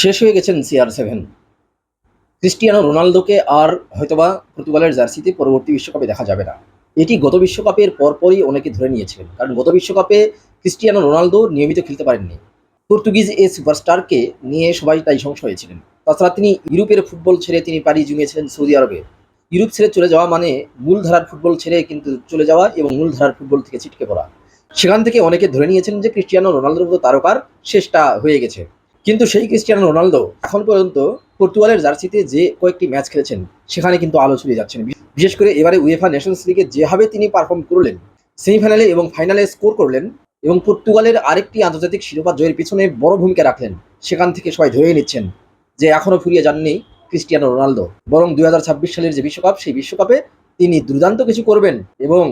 শেষ হয়ে গেছেন সিআর সেভেন ক্রিস্টিয়ানো রোনালদোকে আর হয়তোবা পর্তুগালের জার্সিতে পরবর্তী বিশ্বকাপে দেখা যাবে না। এটি গত বিশ্বকাপের পরপরই অনেকে ধরে নিয়েছিলেন, কারণ গত বিশ্বকাপে ক্রিস্টিয়ানো রোনালদো নিয়মিত খেলতে পারেননি। পর্তুগিজ এ সুপারস্টারকে নিয়ে সবাই তাই সংশয়ে হয়েছিলেন। তাছাড়া তিনি ইউরোপের ফুটবল ছেড়ে তিনি পাড়ি জমিয়েছিলেন সৌদি আরবে। ইউরোপ ছেড়ে চলে যাওয়া মানে মূলধারার ফুটবল ছেড়ে কিন্তু চলে যাওয়া এবং মূলধারার ফুটবল থেকে ছিটকে পড়া। সেখান থেকে অনেকে ধরে নিয়েছেন যে ক্রিস্টিয়ানো রোনালদোর মতো তারকার শেষটা হয়ে গেছে। কিন্তু সেই ক্রিস্টিয়ানো রোনালদো এখন পর্যন্ত পর্তুগালের জার্সিতে যে কয়েকটি ম্যাচ খেলেছেন, সেখানে কিন্তু আলো ছড়িয়ে যাচ্ছেন বিশেষ করে এবারে উয়েফা নেশনস লিগে যেভাবে তিনি পারফর্ম করলেন সেমিফাইনালে এবং ফাইনালে স্কোর করলেন এবং পর্তুগালের আরেকটি আন্তর্জাতিক শিরোপা জয়ের পিছনে বড় ভূমিকা রাখলেন, সেখান থেকে সবাই ধরে নিচ্ছেন যে এখনও ফুরিয়ে যাননি ক্রিস্টিয়ানো রোনালদো। বরং দুই হাজার ছাব্বিশ সালের যে বিশ্বকাপ, সেই বিশ্বকাপে তিনি দুর্দান্ত কিছু করবেন এবং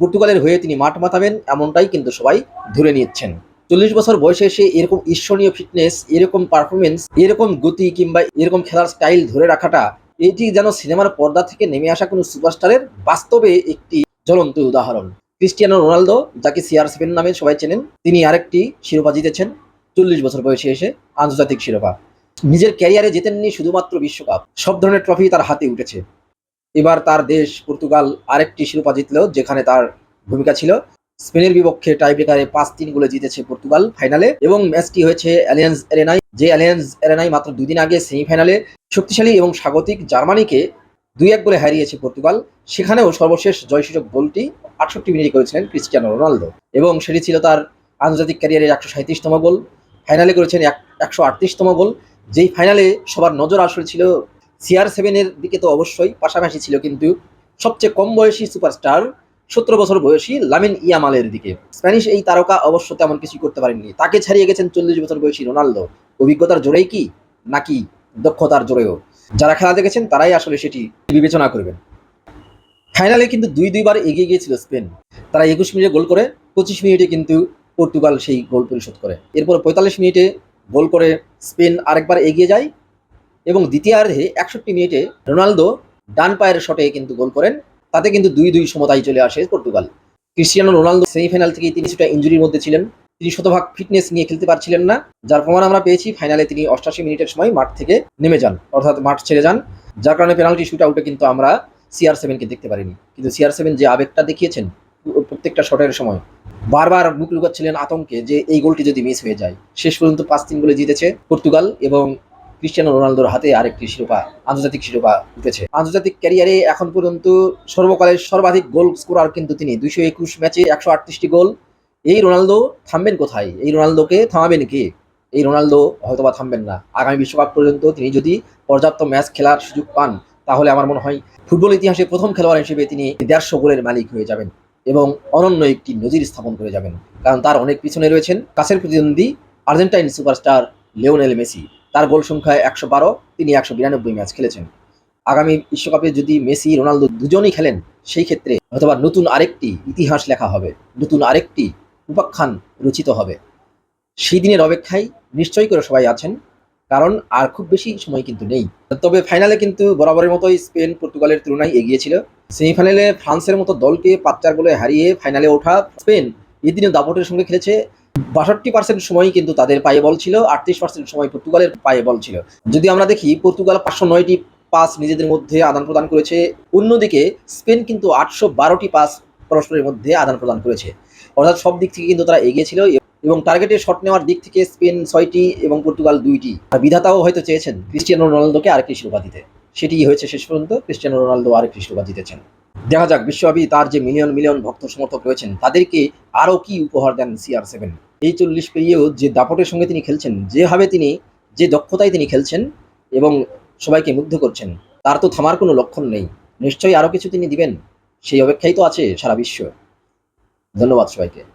পর্তুগালের হয়ে তিনি মাঠ মাতাবেন, এমনটাই কিন্তু সবাই ধরে নিচ্ছেন। চল্লিশ বছর বয়সে এসে এরকম ঈশ্বরীয় ফিটনেস এরকম পারফরমেন্স এরকম গতি কিংবা এরকম খেলার স্টাইল ধরে রাখাটা, এটি যেন সিনেমার পর্দা থেকে নেমে আসা কোনো সুপারস্টারের বাস্তবে একটি জ্বলন্ত উদাহরণ। ক্রিস্টিয়ানো রোনালদো, যাকে সিআর সেভেন নামে সবাই চেনেন, তিনি আরেকটি শিরোপা জিতেছেন চল্লিশ বছর বয়সে এসে আন্তর্জাতিক শিরোপা। নিজের ক্যারিয়ারে জেতেননি শুধুমাত্র বিশ্বকাপ, সব ধরনের ট্রফি তার হাতে উঠেছে। এবার তার দেশ, পর্তুগাল আরেকটি শিরোপা জিতলেও যেখানে তার ভূমিকা ছিল স্পেনের বিপক্ষে টাইব্রেকারে পাঁচ তিন গোলে জিতেছে পর্তুগাল ফাইনালে এবং ম্যাচটি হয়েছে অ্যালিয়ান্স এরেনাই, যে অ্যালিয়ান্স এরেনাই মাত্র দুদিন আগে সেমিফাইনালে শক্তিশালী এবং স্বাগতিক জার্মানিকে দুই এক গোলে হারিয়েছে পর্তুগাল। সেখানেও সর্বশেষ জয়সূচক গোলটি আটষট্টি মিনিটে করেছিলেন ক্রিস্টিয়ানো রোনালদো এবং সেটি ছিল তার আন্তর্জাতিক ক্যারিয়ারের একশো সাঁত্রিশতম গোল। ফাইনালে করেছেন এক একশো আটত্রিশতম গোল। যেই ফাইনালে সবার নজর আসলে ছিল সিআর সেভেনের দিকে তো অবশ্যই, পাশাপাশি ছিল কিন্তু সবচেয়ে কম বয়সী সুপারস্টার সতেরো বছর বয়সী লামিন ইয়ামালের দিকে। স্প্যানিশ এই তারকা অবশ্য তেমন কিছু করতে পারেননি। তাকে ছাড়িয়ে গেছেন চল্লিশ বছর বয়সী রোনালদো। অভিজ্ঞতার জোরেই কি, নাকি দক্ষতার জোরেও? যারা খেলা দেখেছেন, তারাই আসলে সেটি বিবেচনা করবেন। ফাইনালে কিন্তু দুই দুইবার এগিয়ে গিয়েছিল স্পেন। তারা একুশ মিনিটে গোল করে, পঁচিশ মিনিটে কিন্তু পর্তুগাল সেই গোল পরিশোধ করে। এরপর পঁয়তাল্লিশ মিনিটে গোল করে স্পেন আরেকবার এগিয়ে যায় এবং দ্বিতীয়ার্ধে একষট্টি মিনিটে রোনালদো ডান পায়ের শটে কিন্তু গোল করেন। তাতে কিন্তু দুই দুই সমতায় চলে আসে পর্তুগাল। ক্রিস্টিয়ানো রোনালদো সেমিফাইনাল থেকে তিনি কিছুটা ইঞ্জুরির মধ্যে ছিলেন। তিনি শতভাগ ফিটনেস নিয়ে খেলতে পারছিলেন না, যার প্রমাণ আমরা পেয়েছি, ফাইনালে তিনি অষ্টাশি মিনিটের সময় মাঠ থেকে নেমে যান, অর্থাৎ মাঠ ছেড়ে যান, যার কারণে পেনাল্টি শুট আউটে কিন্তু আমরা সিআর সেভেনকে দেখতে পারিনি। কিন্তু সিআর সেভেন যে আবেগটা দেখিয়েছেন, প্রত্যেকটা শটের সময়, বারবার মুখ লুকাচ্ছিলেন আতঙ্কে যে এই গোলটি যদি মিস হয়ে যায়, শেষ পর্যন্ত পাঁচ তিন গোলে জিতেছে পর্তুগাল এবং ক্রিস্টিয়ানো রোনালদোর হাতে আরেকটি শিরোপা, আন্তর্জাতিক শিরোপা উঠেছে। আন্তর্জাতিক ক্যারিয়ারে এখন পর্যন্ত সর্বকালের সর্বাধিক গোল স্কোরার কিন্তু তিনি। দুইশো একুশ ম্যাচে একশো আটত্রিশটি গোল। এই রোনালদো থামবেন কোথায়? এই রোনালদোকে থামাবেন কে? এই রোনালদো হয়তোবা থামবেন না। আগামী বিশ্বকাপ পর্যন্ত তিনি যদি পর্যাপ্ত ম্যাচ খেলার সুযোগ পান, তাহলে আমার মনে হয় ফুটবল ইতিহাসে প্রথম খেলোয়াড় হিসেবে তিনি দেড়শো গোলের মালিক হয়ে যাবেন এবং অনন্য একটি নজির স্থাপন করে যাবেন। কারণ তার অনেক পিছনে রয়েছেন। কাছের প্রতিদ্বন্দ্বী আর্জেন্টাইন সুপারস্টার লিওনেল মেসি। তার গোল সংখ্যায় একশো বারো, তিনি একশো বিরানব্বই ম্যাচ খেলেছেন। আগামী বিশ্বকাপে যদি মেসি, রোনালদো দুজনই খেলেন, সেই ক্ষেত্রে অথবা নতুন আরেকটি ইতিহাস লেখা হবে, নতুন আরেকটি উপাখ্যান রচিত হবে। সেই দিনের অপেক্ষায় নিশ্চয়ই করে সবাই আছেন, কারণ আর খুব বেশি সময় কিন্তু নেই। তবে ফাইনালে কিন্তু বরাবরের মতোই স্পেন পর্তুগালের তুলনায় এগিয়ে ছিল। সেমিফাইনালে ফ্রান্সের মতো দলকে পাঁচ চার গোলে হারিয়ে ফাইনালে ওঠা স্পেন এদিনে দাপটের সঙ্গে খেলেছে বাষট্টি পার্সেন্ট সময় কিন্তু তাদের পায়ে বল ছিল, আটত্রিশ পার্সেন্ট সময় পর্তুগালের পায়ে বল ছিল। যদি আমরা দেখি, পর্তুগাল পাঁচশো নয়টি পাস নিজেদের মধ্যে আদান প্রদান করেছে, অন্যদিকে স্পেন কিন্তু আটশো বারোটি পাস পরস্পরের মধ্যে আদান প্রদান করেছে। অর্থাৎ সব দিক থেকে কিন্তু তারা এগিয়ে ছিল এবং টার্গেটে শট নেওয়ার দিক থেকে স্পেন ছয়টি এবং পর্তুগাল দুইটি। বিধাতাও হয়তো চেয়েছেন ক্রিস্টিয়ানো রোনালদোকে আর আরেকটি শিরোপা দিতে। সেটি হয়েছে শেষ পর্যন্ত, ক্রিস্টিয়ানো রোনালদো আর আরেকটি শিরোপা জিতেছেন দেখা যাক, বিশ্বব্যাপী তার যে মিলিয়ন মিলিয়ন ভক্ত সমর্থক রয়েছেন, তাদেরকে আরও কি উপহার দেন সিআর সেভেন এই চল্লিশ পেরিয়েও যে দাপটের সঙ্গে তিনি খেলছেন, যেভাবে তিনি, যে দক্ষতায় তিনি খেলছেন এবং সবাইকে মুগ্ধ করছেন, তার তো থামার কোনো লক্ষণ নেই। নিশ্চয়ই আরও কিছু তিনি দিবেন, সেই অপেক্ষাই তো আছে সারা বিশ্ব। ধন্যবাদ সবাইকে।